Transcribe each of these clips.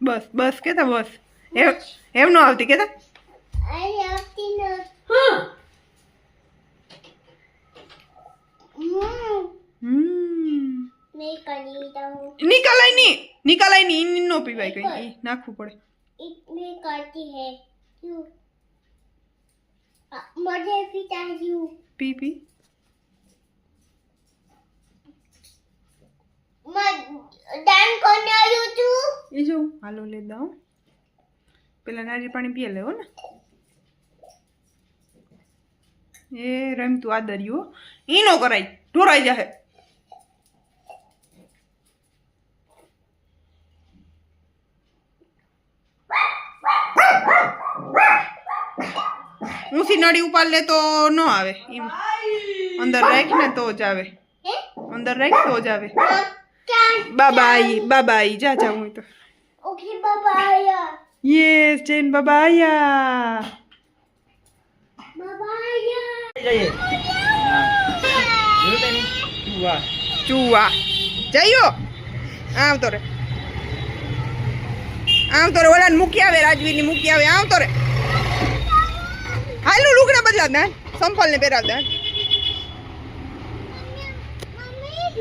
બસ બસ કેતા બસ એમ એમ નો આવતી કેતા आई आपकी ना હા हम्म હમ मैं कनीता हूँ નિકાલાય ની નિકાલાય ની ઈન નો પીવાય કઈ ઈ નાખવું પડે इसमें करती है क्यों अ, मुझे पिता क्यों પી પી એ જો હાલો લે દઉં પેલા નારિયેળ પાણી પીએ લેવો ને એ રમતું આ દરિયો ઈ નો કરાય ઢોરાઈ જાહે ઊંચી નળી ઉપાડ લે તો ન આવે એમ અંદર રાખ ને તો જ આવે हैं અંદર રાખ તો જ આવે क्या બાબાઈ બાબાઈ જા જા હું તો Okay, Babaya. Yes, Jane Babaya. Babaya. જઈએ. ચૂવા ચૂવા જઈયો તો રે આમ તો રે ઓલાને મૂકી આવે રાજવીરની મૂકી આવે. આમ તો રે હાલનું લુગડા બદલાવ દાન. સંફલને પહેરાવ દાન.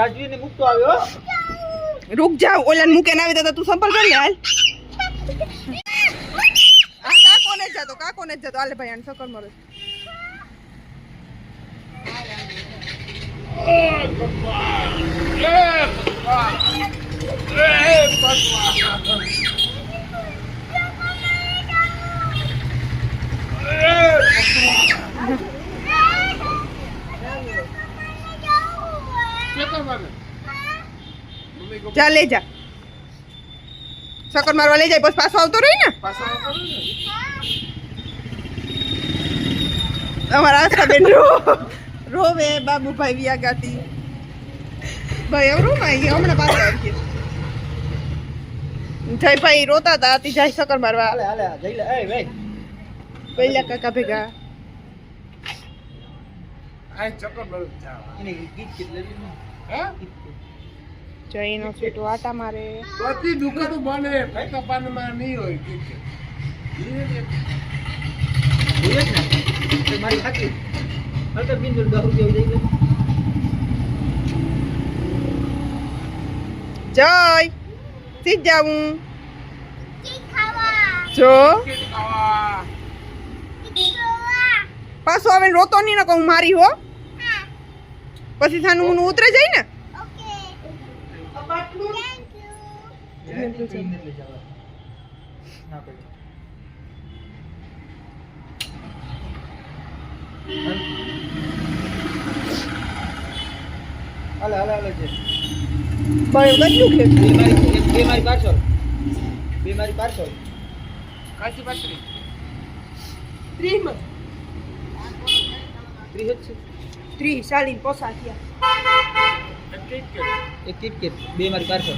રાજવીરને મૂકતો આવ્યો રૂક જાવ ઓલાને મૂકે ના આવી તો સંપલ કરી લે હાલ. આ કાકો ને જ જતો કાકો ને જ જતો હાલે ભાઈ, આને સકર મરો જા લે જા. સકર મારવા લઈ જાય બસ પાછો આવતો રહી ને. અમારા આસ્થા બેન રો રોવે બાબુભાઈ વ્યા ગાતી. ભાઈ એમ રૂમ આવી ગયા હમણાં પાછો આવી ગયો. જય ભાઈ રોતા હતા તી જાય સકર મારવા. પહેલા કાકા ભેગા. એને ગીત ગીત લઈ જઈનો છૂટો આટા મારે. બધી દુકાનો બને ફેંકા પાનમાં નહીં હોય મારી ખાતી હાલ બિંદુ દસ રૂપિયા જઈ જય. સી જાવું જો. પાછો હવે રોતો નહીં ને કહું મારી હો. પછી થાનું હું ઉતરે જાય ને? थैंक यू લઈ જવા ના પડે હાલે હાલે હાલે છે ભાઈ બધું કે બે મારી એક બે મારી પાર્સલ બે મારી પાર્સલ કાચી પાતરી ત્રીસ જ છે ત્રીસ ચાલીસ પસાર થયા ઠીક છે એક કિટકેટ બે મારી પાર્સલ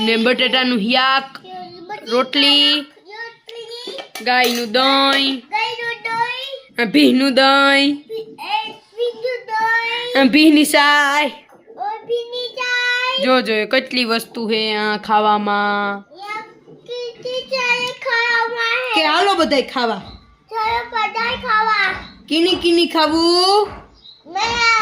ને બટેટાનું હિયાક રોટલી ગાયનું દહીં ભીનું દહીં ભીની સાય જો જો કેટલી વસ્તુ હે આ ખાવામાં. કે હાલો બધાય ખાવા. કિની કીની કીની ખાવું? મેં ખાવું